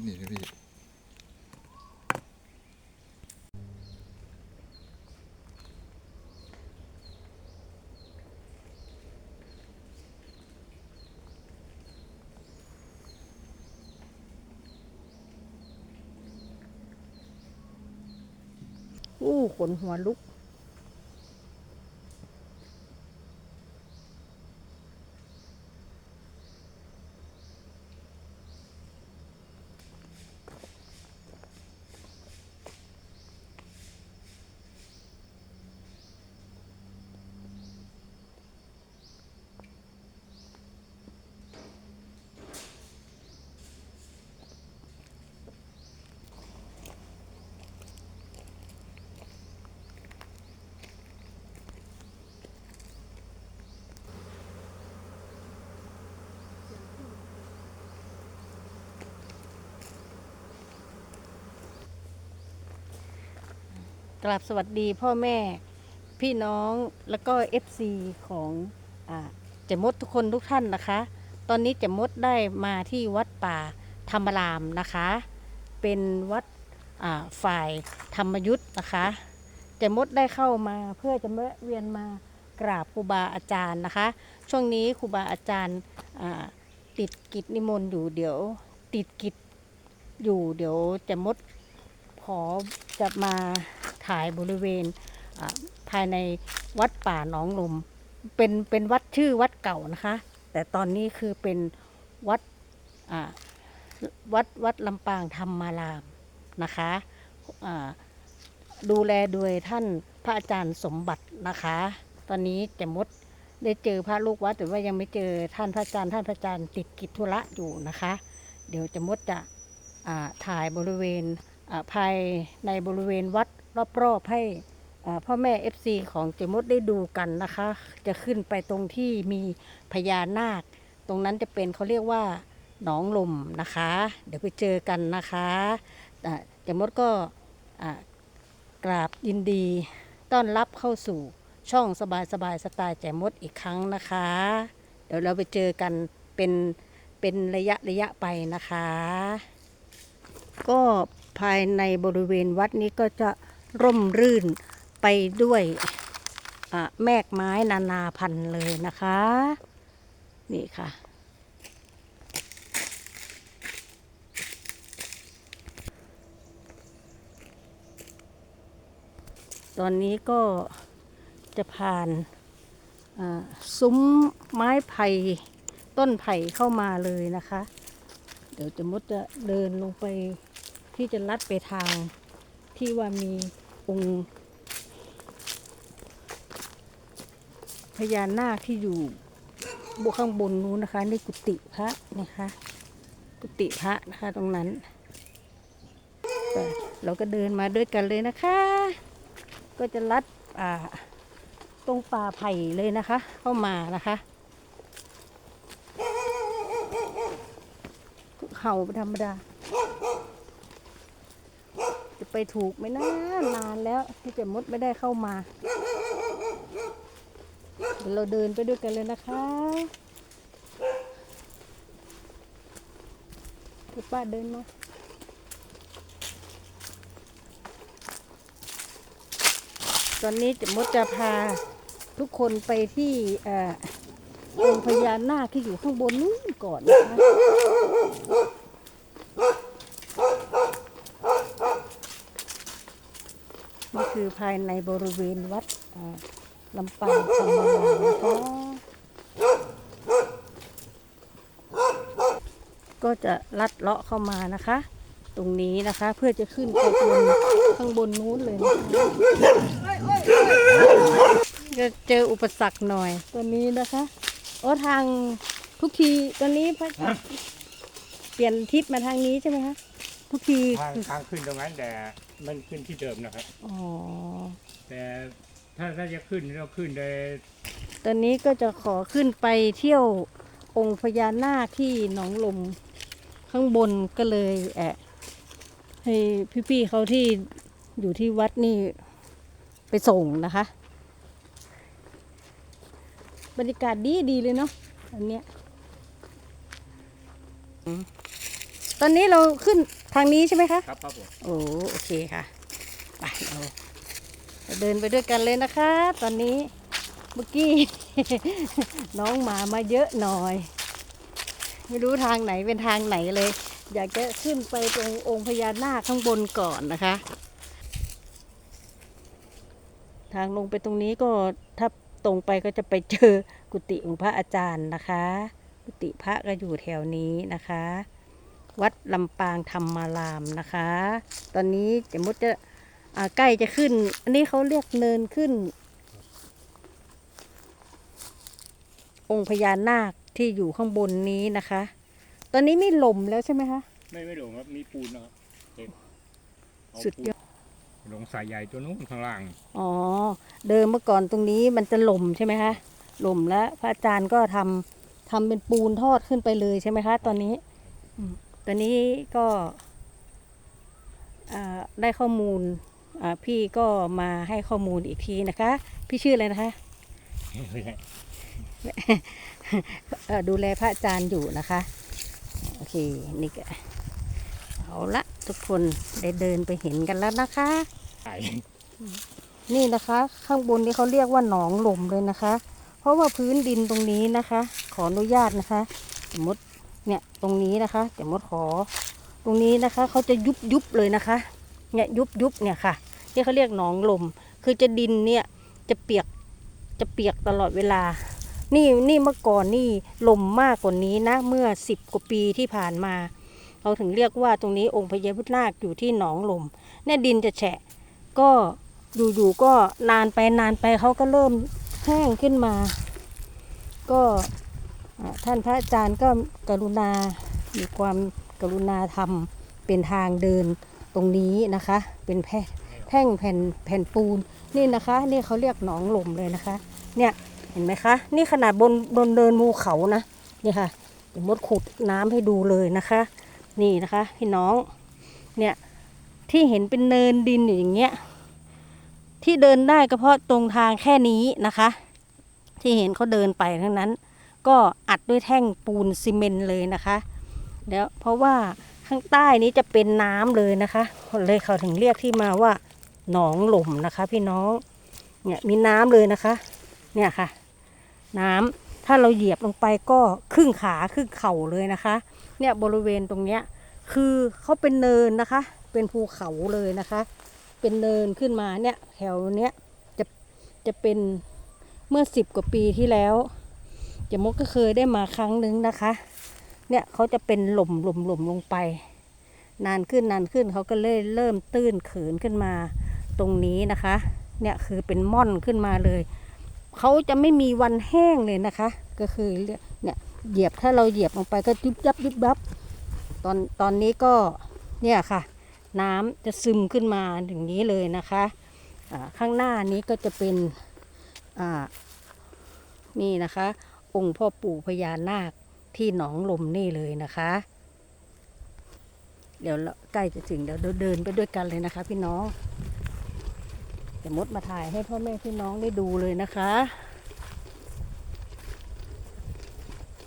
นี่นะพี่อู้ขนหัวลุก กราบสวัสดีพ่อแม่พี่น้องแล้วก็ FC ของอเจมดทุกคนทุกท่านนะคะ ตอนนี้เจมดได้มาที่วัดป่าธรรมรามนะคะ เป็นวัดฝ่ายธรรมยุทธ์นะคะเจมดได้เข้ามาเพื่อจะแวะเวียนมากราบครูบาอาจารย์นะคะ ช่วงนี้ครูบาอาจารย์ติดกิจนิมนต์อยู่เดี๋ยวติดกิจอยู่เดี๋ยวเจมดขอจะมา ถ่ายบริเวณภายในวัดป่าหนองลมเป็นเป็นวัดชื่อวัดเก่านะคะ แต่ตอนนี้คือเป็นวัดวัดวัดลำปางธรรมารามนะคะดูแลโดยท่านพระอาจารย์สมบัตินะคะ ตอนนี้แจมดได้เจอพระลูกวัดแต่ว่ายังไม่เจอท่านพระอาจารย์ท่านพระอาจารย์ติดกิจธุระอยู่นะคะ เดี๋ยวแจมดจะถ่ายบริเวณภายในบริเวณวัด รอบๆให้พ่อแม่ FC ของเจมดได้ดูกันนะคะ จะขึ้นไปตรงที่มีพญานาค ตรงนั้นจะเป็นเขาเรียกว่าหนองลมนะคะ เดี๋ยวไปเจอกันนะคะอ่าเจมดก็กราบยินดี ต้อนรับเข้าสู่ช่องสบายสบายสไตล์แจมดอีกครั้งนะคะ เดี๋ยวเราไปเจอกันเป็นเป็นระยะระยะไปนะคะ ก็ภายในบริเวณวัดนี้ก็จะ ร่มรื่นไปด้วยแมกไม้นานาพันธุ์เลยนะคะ นี่ค่ะ ตอนนี้ก็จะผ่านซุ้มไม้ไผ่ต้นไผ่เข้ามาเลยนะคะ เดี๋ยวจะมุดจะเดินลงไปที่จะลัดไปทางที่ว่ามี องค์ พญานาคที่อยู่บนข้างบนนู้นนะคะ นี่กุฏิพระนะคะ กุฏิพระนะคะตรงนั้นเราก็เดินมาด้วยกันเลยนะคะ ก็จะลัดอ่าตรงป่าไผ่เลยนะคะ เข้ามานะคะเห่าธรรมดา ไปถูกไหมนะนานแล้วที่เจะมดไม่ได้เข้ามาเดี๋ยวเราเดินไปด้วยกันเลยนะคะเดี๋ยวป้าเดินมาตอนนี้เจะมดจะพาทุกคนไปที่เอ่อองค์พญานาคที่อยู่ข้างบนนู้นก่อนนะคะ นี่คือภายในบริเวณวัดลำปางธรรมารานะคะก็จะลัดเลาะเข้ามานะคะ ตรงนี้นะคะเพื่อจะขึ้นไปบนข้างบนนู้นเลยนะคะจะเจออุปสรรคหน่อยตัวนี้นะคะโอ้ทางทุกทีตอนนี้พระเปลี่ยนทิศมาทางนี้ใช่ไหมคะ ทุกทีทางคือทางขึ้นตรงนั้นแต่มันขึ้นที่เดิมนะครับ อ๋อ แต่ถ้าถ้าจะขึ้นเราขึ้นโดยตอนนี้ก็จะขอขึ้นไปเที่ยวองค์พญานาคที่หนองลมข้างบนก็เลยแอะให้พี่ๆเขาที่อยู่ที่วัดนี่ไปส่งนะคะ บรรยากาศดีดีๆเลยเนาะอันเนี้ยอืมตอนนี้เราขึ้น ทางนี้ใช่ไหมคะ ครับครับผมโอ้โอเคค่ะไปเราเราเดินไปด้วยกันเลยนะคะ ตอนนี้เมื่อกี้ น้องหมามาเยอะหน่อย ไม่รู้ทางไหนเป็นทางไหนเลย อยากจะขึ้นไปตรงองค์พญานาคข้างบนก่อนนะคะ ทางลงไปตรงนี้ก็ถ้าตรงไปก็จะไปเจอกุฏิของพระอาจารย์นะคะ กุฏิพระก็อยู่แถวนี้นะคะ วัดลำปางธรรมารามนะคะ ตอนนี้จะมดจะอ่าใกล้จะขึ้น อันนี้เขาเรียกเนินขึ้น องค์พญานาคที่อยู่ข้างบนนี้นะคะ ตอนนี้ไม่หล่มแล้วใช่ไหมคะ ไม่ไม่หลงครับ มีปูนนะครับเต็มเอาสุดยอดปูนหลงสายใหญ่ตัวนู้นข้างล่าง อ๋อ เดิมเมื่อก่อนตรงนี้มันจะหล่มใช่ไหมคะหล่มแล้ว พระอาจารย์ก็ทำทำเป็นปูนทอดขึ้นไปเลยใช่ไหมคะ ตอนนี้อืม ตอนนี้ก็อ่าได้ข้อมูลอ่าพี่ก็มาให้ข้อมูลอีกทีนะคะ พี่ชื่ออะไรนะคะเอ่อดูแลพระอาจารย์อยู่นะคะ โอเค นี่ก็เอาละทุกคนได้เดินไปเห็นกันแล้วนะคะใช่นี่นะคะ ข้างบนนี้เขาเรียกว่าหนองหล่มเลยนะคะ เพราะว่าพื้นดินตรงนี้นะคะ ขออนุญาตนะคะ สมมติ เนี่ยตรงนี้นะคะสมมติขอ ตรงนี้นะคะเขาจะยุบยุบเลยนะคะเนี่ยยุบยุบเนี่ยค่ะที่เขาเรียกหนองลม คือจะดินเนี่ยจะเปียกจะเปียกตลอดเวลา นี่นี่เมื่อก่อนนี่ลมมากกว่านี้นะเมื่อสิบกว่าปีที่ผ่านมาเราถึงเรียกว่าตรงนี้องค์พญาพุทธนาคอยู่ที่หนองลมเนี่ยดินจะแฉะ ก็อยู่ๆก็นานไปนานไปเขาก็เริ่มแห้งขึ้นมา ก็ ท่านพระอาจารย์ก็กรุณา มีความกรุณาทำเป็นทางเดินตรงนี้นะคะ เป็นแพแท่งแผ่นแผ่นปูนนี่นะคะนี่เขาเรียกหนองหล่มเลยนะคะ เนี่ยเห็นไหมคะ นี่ขนาดบนบนเดินภูเขานะนี่ค่ะเดี๋ยวมดขุดน้ำให้ดูเลยนะคะ นี่นะคะพี่น้องเนี่ยที่เห็นเป็นเนินดินอยู่อย่างเงี้ยที่เดินได้ก็เพราะตรงทางแค่นี้นะคะ ที่เห็นเขาเดินไปทั้งนั้น ก็อัดด้วยแท่งปูนซีเมนต์เลยนะคะ แล้วเพราะว่าข้างใต้นี้จะเป็นน้ำเลยนะคะเลยเขาถึงเรียกที่มาว่าหนองหล่มนะคะ พี่น้องเนี่ยมีน้ำเลยนะคะ เนี่ยค่ะ น้ำถ้าเราเหยียบลงไปก็ครึ่งขาครึ่งเข่าเลยนะคะ เนี่ยบริเวณตรงเนี้ยคือเขาเป็นเนินนะคะ เป็นภูเขาเลยนะคะ เป็นเนินขึ้นมาเนี่ยแถวเนี้ยจะจะเป็นเมื่อสิบกว่าปีที่แล้ว จมกก็เคยได้มาครั้งหนึ่งนะคะ เนี่ยเขาจะเป็นหล่มหล่มหล่มลงไป นานขึ้นนานขึ้นเขาก็เลยเริ่มตื้นเขินขึ้นมาตรงนี้นะคะ เนี่ยคือเป็นม่อนขึ้นมาเลยเขาจะไม่มีวันแห้งเลยนะคะ ก็คือเนี่ยเหยียบถ้าเราเหยียบลงไปก็ยุบยับยุบยับตอนตอนนี้ก็เนี่ยค่ะ น้ำจะซึมขึ้นมาอย่างนี้เลยนะคะข้างหน้านี้ก็จะเป็นนี่นะคะ องค์พ่อปู่พญานาคที่หนองลมนี่เลยนะคะ เดี๋ยวใกล้จะถึงเดี๋ยวเดินไปด้วยกันเลยนะคะ พี่น้องจะมดมาถ่ายให้พ่อแม่พี่น้องได้ดูเลยนะคะ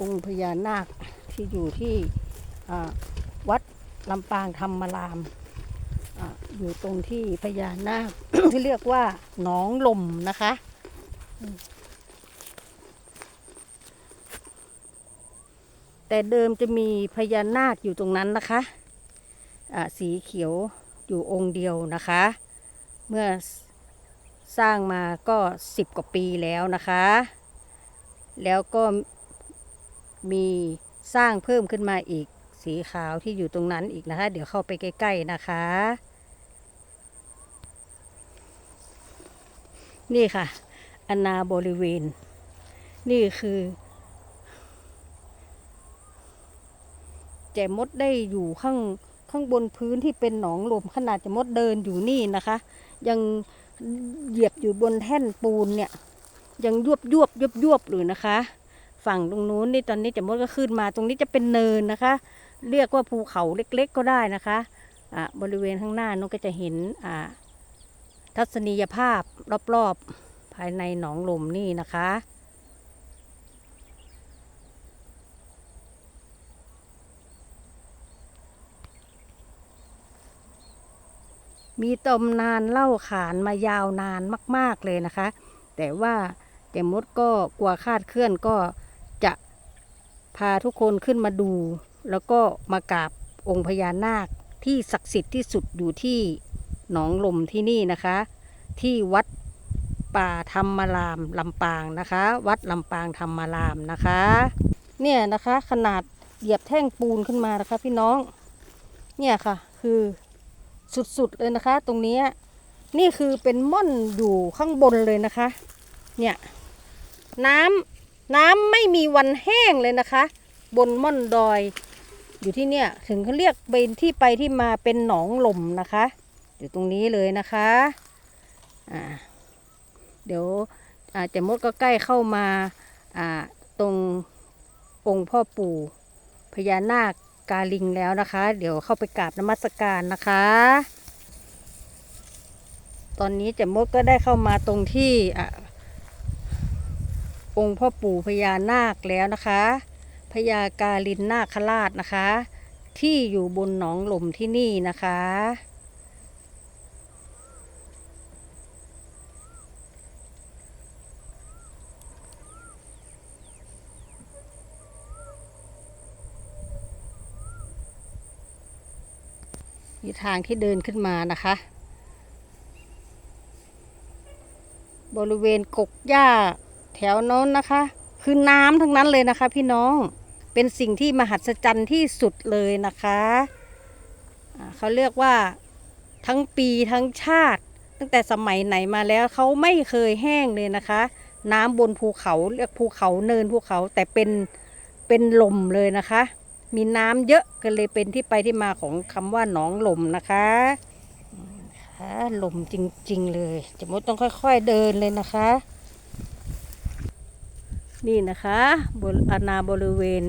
องค์พญานาคที่อยู่ที่วัดลำปางธรรมรามออยู่ตรงที่พญานาคที่เรียกว่าหนองลมนะคะอืม แต่เดิมจะมีพญานาคอยู่ตรงนั้นนะคะะสีเขียวอยู่องค์เดียวนะคะ เมื่อสร้างมาก็สิบกว่าปีแล้วนะคะ แล้วก็มีสร้างเพิ่มขึ้นมาอีกสีขาวที่อยู่ตรงนั้นอีกนะคะ เดี๋ยวเข้าไปใกล้ ๆนะคะ นี่ค่ะอนาบริเวณ นี่คือ จมดได้อยู่ข้างข้างบนพื้นที่เป็นหนองลมขนาดแจมดเดินอยู่นี่นะคะ ยังเหยียบอยู่บนแท่นปูนเนี่ย ยังยวบยวบยวบยวบอยู่นะคะ ฝั่งตรงนู้นนี่ตอนนี้แจมดก็ขึ้นมาตรงนี้จะเป็นเนินนะคะ เรียกว่าภูเขาเล็กๆก็ได้นะคะอะบริเวณข้างหน้านู้นก็จะเห็นอ่าทัศนียภาพรอบๆ ภายในหนองลมนี่นะคะ มีตำนานเล่าขานมายาวนานมาก ๆเลยนะคะ แต่ว่าเจมดก็กลัวคาดเคลื่อนก็จะพาทุกคนขึ้นมาดู แล้วก็มากราบองค์พญานาคที่ศักดิ์สิทธิ์ที่สุดอยู่ที่หนองลมที่นี่นะคะ ที่วัดป่าธรรมรามลำปางนะคะ วัดลำปางธรรมรามนะคะ เนี่ยนะคะขนาดเหยียบแท่งปูนขึ้นมานะคะพี่น้อง เนี่ยค่ะคือ สุดๆเลยนะคะ ตรงนี้นี่คือเป็นม่อนอยู่ข้างบนเลยนะคะ เนี่ยน้ำน้ำไม่มีวันแห้งเลยนะคะ บนม่อนดอย อยู่ที่เนี่ยถึงเขาเรียกเป็นที่ไปที่มาเป็นหนองลมนะคะ อยู่ตรงนี้เลยนะคะอ่าเดี๋ยวอาจจะมดก็ใกล้เข้ามาอ่าตรงองค์พ่อปู่พญานาค กาลิงแล้วนะคะ เดี๋ยวเข้าไปกราบนมัสการนะคะ ตอนนี้เจมดก็ได้เข้ามาตรงที่อองค์พ่อปู่พญานาคแล้วนะคะพญากาลินนาคราชนะคะ ที่อยู่บนหนองหล่มที่นี่นะคะ ทางที่เดินขึ้นมานะคะ บริเวณกกหญ้าแถวโน้นนะคะ คือน้ำทั้งนั้นเลยนะคะ พี่น้องเป็นสิ่งที่มหัศจรรย์ที่สุดเลยนะคะเขาเรียกว่าทั้งปีทั้งชาติ ตั้งแต่สมัยไหนมาแล้วเขาไม่เคยแห้งเลยนะคะ น้ำบนภูเขาเรียกภูเขาเนินภูเขาแต่เป็นเป็นลมเลยนะคะ มีน้ำเยอะก็เลยเป็นที่ไปที่มาของคำว่าหนองลมนะคะค่ะลมจริง ๆ เลย จะมดต้องค่อย ๆเดินเลยนะคะ นี่นะคะบนอาณาบริเวณ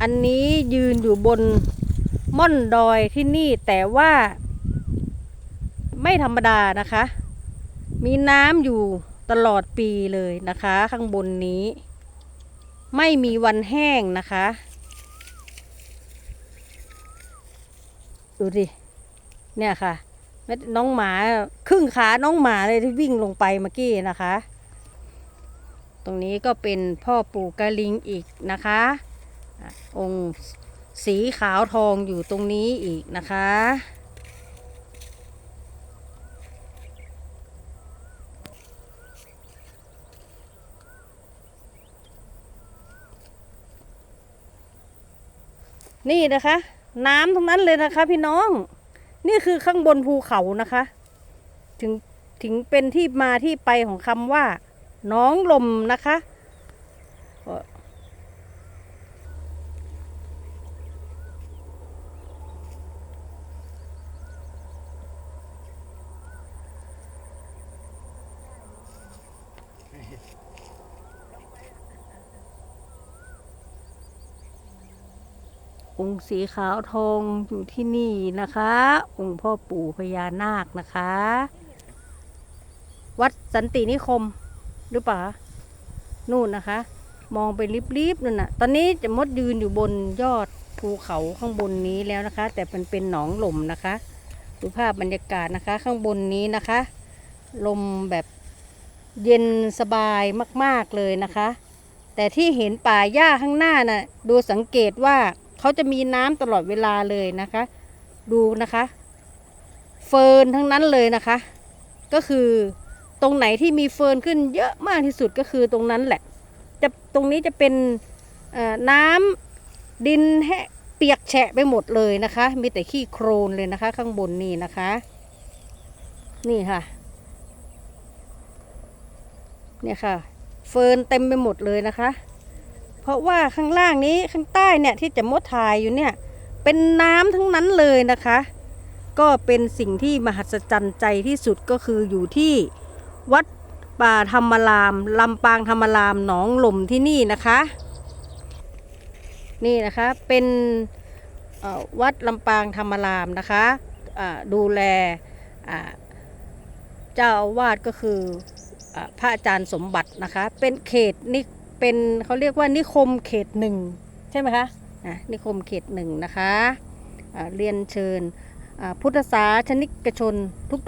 อันนี้ยืนอยู่บนม่อนดอยที่นี่แต่ว่า ไม่ธรรมดานะคะ มีน้ำอยู่ตลอดปีเลยนะคะ ข้างบนนี้ ไม่มีวันแห้งนะคะ ดูดิ เนี่ยค่ะ น้องหมาครึ่งขาน้องหมาเลยที่วิ่งลงไปเมื่อกี้นะคะ ตรงนี้ก็เป็นพ่อปู่กะลิงอีกนะคะอะองค์สีขาวทองอยู่ตรงนี้อีกนะคะ นี่นะคะ น้ำตรงนั้นเลยนะคะ พี่น้อง นี่คือข้างบนภูเขานะคะ ถึงถึงเป็นที่มาที่ไปของคำว่า น้องลมนะคะ องค์สีขาวทองอยู่ที่นี่นะคะ องค์พ่อปู่พญานาคนะคะ วัดสันตินิคมหรือเปล่านู่นนะคะ มองไปริบๆนั่นน่ะ ตอนนี้จะมดยืนอยู่บนยอดภูเขาข้างบนนี้แล้วนะคะ แต่มันเป็นหนองหล่มนะคะดูภาพบรรยากาศนะคะข้างบนนี้นะคะ ลมแบบเย็นสบายมาก ๆ เลยนะคะ แต่ที่เห็นป่าหญ้าข้างหน้าน่ะดูสังเกตว่า เขาจะมีน้ำตลอดเวลาเลยนะคะ ดูนะคะ เฟิร์นทั้งนั้นเลยนะคะ ก็คือตรงไหนที่มีเฟิร์นขึ้นเยอะมากที่สุดก็คือตรงนั้นแหละ จะตรงนี้จะเป็นน้ำดินแห้เปียกแฉะไปหมดเลยนะคะ มีแต่ขี้โครนเลยนะคะ ข้างบนนี่นะคะ นี่ค่ะ เนี่ยค่ะ เฟิร์นเต็มไปหมดเลยนะคะ เพราะว่าข้างล่างนี้ข้างใต้เนี่ยที่จะมดถ่ายอยู่เนี่ย เป็นน้ำทั้งนั้นเลยนะคะ ก็เป็นสิ่งที่มหัศจรรย์ใจที่สุดก็คืออยู่ที่วัดป่าธรรมรามลำปางธรรมรามหนองหล่มที่นี่นะคะ นี่นะคะเป็นวัดลำปางธรรมรามนะคะดูแลเจ้าอาวาสก็คืออพระอาจารย์สมบัตินะคะ เป็นเขตนิ เป็นเขาเรียกว่านิคมเขตหนึ่งใช่ไหมคะอะนิคมเขตหนึ่งนะคะอ่าเรียนเชิญพุทธศาสนิกชน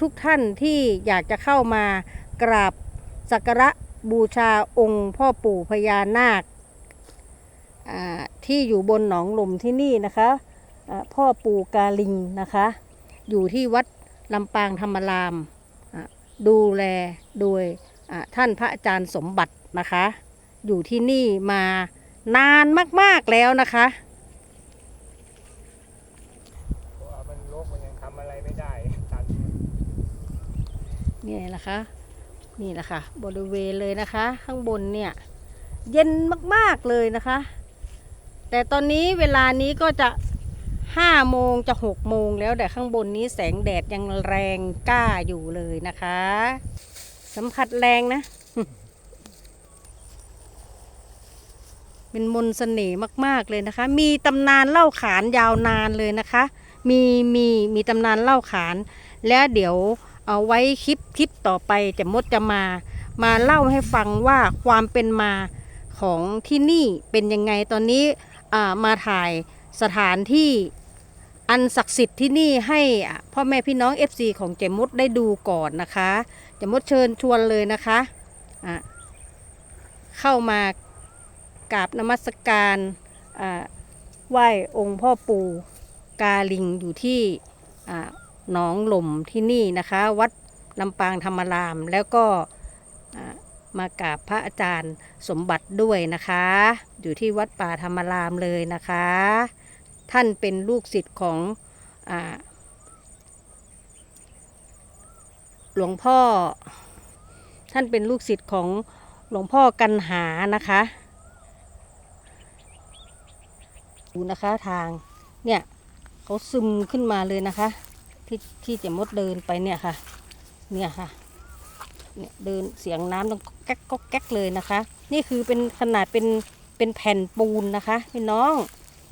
ทุกๆทท่านที่อยากจะเข้ามากราบสักการะบูชาองค์พ่อปู่พญานาคที่อยู่บนหนองลมที่นี่นะคะพ่อปู่กาลิงนะคะ อยู่ที่วัดลำปางธรรมราม ดูแลโดยท่านพระอาจารย์สมบัตินะคะ อยู่ที่นี่มานานมาก ๆ แล้วนะคะเพราะว่ามันรกมันยังทำอะไรไม่ได้ตัดนี่แหละคะ นี่แหละค่ะ บริเวณเลยนะคะ ข้างบนเนี่ย เย็นมาก ๆ เลยนะคะ แต่ตอนนี้เวลานี้ก็จะห้าโมงจะหกโมงแล้วแต่ข้างบนนี้แสงแดดยังแรงกล้าอยู่เลยนะคะ สัมผัสแรงนะ เป็นมนต์เสน่ห์มาก ๆ เลยนะคะ มีตำนานเล่าขานยาวนานเลยนะคะ มีมีมีตำนานเล่าขาน แล้วเดี๋ยวเอาไว้คลิปคลิปต่อไปจะมดจะมา มาเล่าให้ฟังว่าความเป็นมาของที่นี่เป็นยังไงตอนนี้มาถ่ายสถานที่อันศักดิ์สิทธิ์ที่นี่ให้พ่อแม่พี่น้อง FC ของเจมดได้ดูก่อนนะคะ เจมดเชิญชวนเลยนะคะะเข้ามา กราบนมัสการไหว้องค์พ่อปู่กาลิงอยู่ที่หนองหล่มที่นี่นะคะ วัดลำปางธรรมราม แล้วก็มากราบพระอาจารย์สมบัติด้วยนะคะ อยู่ที่วัดป่าธรรมรามเลยนะคะ ท่านเป็นลูกศิษย์ของอหลวงพ่อ ท่านเป็นลูกศิษย์ของหลวงพ่อกันหานะคะ ดูนะคะทางเนี่ยเขาซึมขึ้นมาเลยนะคะ ที่ที่เจะมดเดินไปเนี่ยค่ะ เนี่ยค่ะเนี่ยเดินเสียงน้ำต้องก๊อกแก๊กก๊อกแก๊กเลยนะคะ นี่คือเป็นขนาดเป็นเป็นแผ่นปูนนะคะพี่น้อง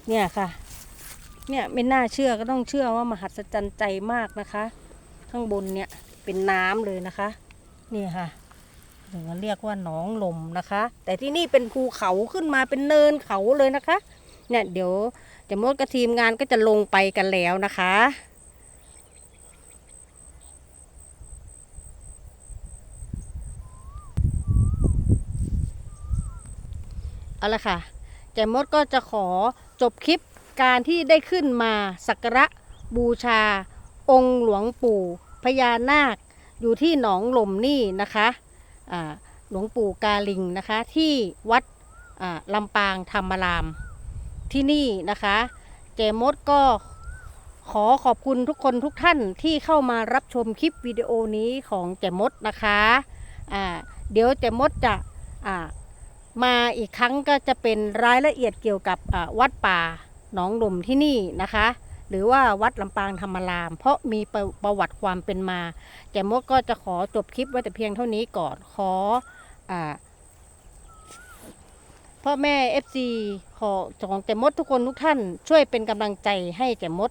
เนี่ยค่ะ เนี่ยไม่น่าเชื่อก็ต้องเชื่อว่ามหัศจรรย์ใจมากนะคะ ข้างบนเนี่ยเป็นน้ำเลยนะคะ นี่ค่ะถึงเรียกว่าหนองลมนะคะ แต่ที่นี่เป็นภูเขาขึ้นมาเป็นเนินเขาเลยนะคะ เนี่ยเดี๋ยวจะมดกับทีมงานก็จะลงไปกันแล้วนะคะเอาละค่ะแจมดก็จะขอจบคลิปการที่ได้ขึ้นมาสักการะบูชา องค์หลวงปู่พญานาค อยู่ที่หนองหล่มนี่นะคะหลวงปู่กาลิงนะคะที่วัดลำปางธรรมราม ที่นี่นะคะเจมดก็ขอขอบคุณทุกคนทุกท่านที่เข้ามารับชมคลิปวิดีโอนี้ของเจมดนะคะอ่าเดี๋ยวเจมดจะอ่ามาอีกครั้งก็จะเป็นรายละเอียดเกี่ยวกับวัดป่าหนองหลมที่นี่นะคะ หรือว่าวัดลำปางธรรมราม เพราะมีประประวัติความเป็นมาแจมดก็จะขอจบคลิปไว้แต่เพียงเท่านี้ก่อนขออพ่อแม่ FC ขอของแจมดทุกคนทุกท่านช่วยเป็นกำลังใจให้แจมด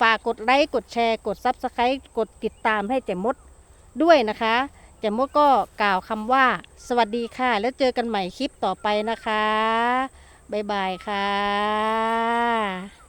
ฝากกดไลค์กดแชร์ กดซับสไครต์กดติดตามให้แจมดด้วยนะคะแจมดก็กล่าวคำว่า สวัสดีค่ะ แล้วเจอกันใหม่คลิปต่อไปนะคะ บ๊ายบายค่ะ